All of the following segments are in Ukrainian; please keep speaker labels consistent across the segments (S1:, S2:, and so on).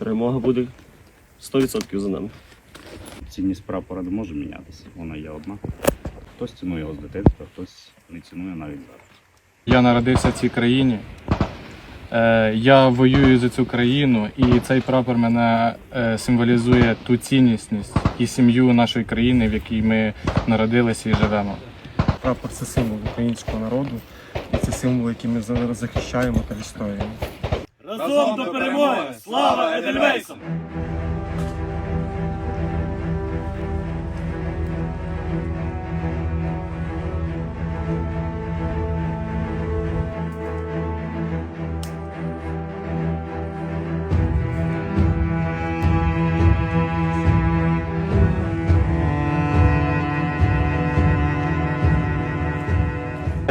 S1: перемога буде 100% за нами.
S2: Цінність прапора не може мінятися, вона є одна. Хтось цінує його з дитинства, хтось не цінує навіть зараз.
S3: Я народився в цій країні. Е, Я воюю за цю країну, і цей прапор мене е, символізує ту ціннісність і сім'ю нашої країни, в якій ми народилися і живемо.
S4: Прапор це символ українського народу, і це символ, який ми зараз захищаємо та відстоюємо.
S1: Разом до перемоги! Слава Едельвейсам!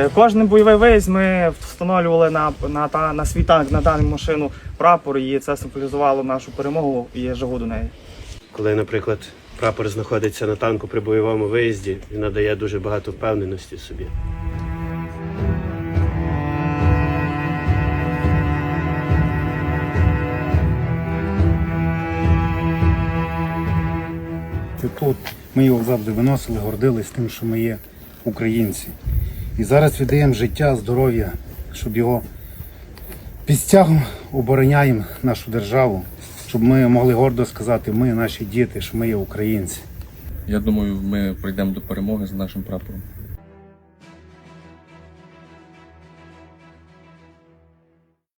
S5: Кожен бойовий виїзд ми встановлювали на, на, на свій танк, на дану машину прапор, і це символізувало нашу перемогу і жагу до неї.
S6: Коли, наприклад, прапор знаходиться на танку при бойовому виїзді, він надає дуже багато впевненості собі.
S7: Тут ми його завжди виносили, гордились тим, що ми є українці. І зараз віддаємо життя, здоров'я, щоб його під стягом обороняємо нашу державу, щоб ми могли гордо сказати, ми наші діти, що ми є українці.
S8: Я думаю, ми прийдемо до перемоги з нашим прапором.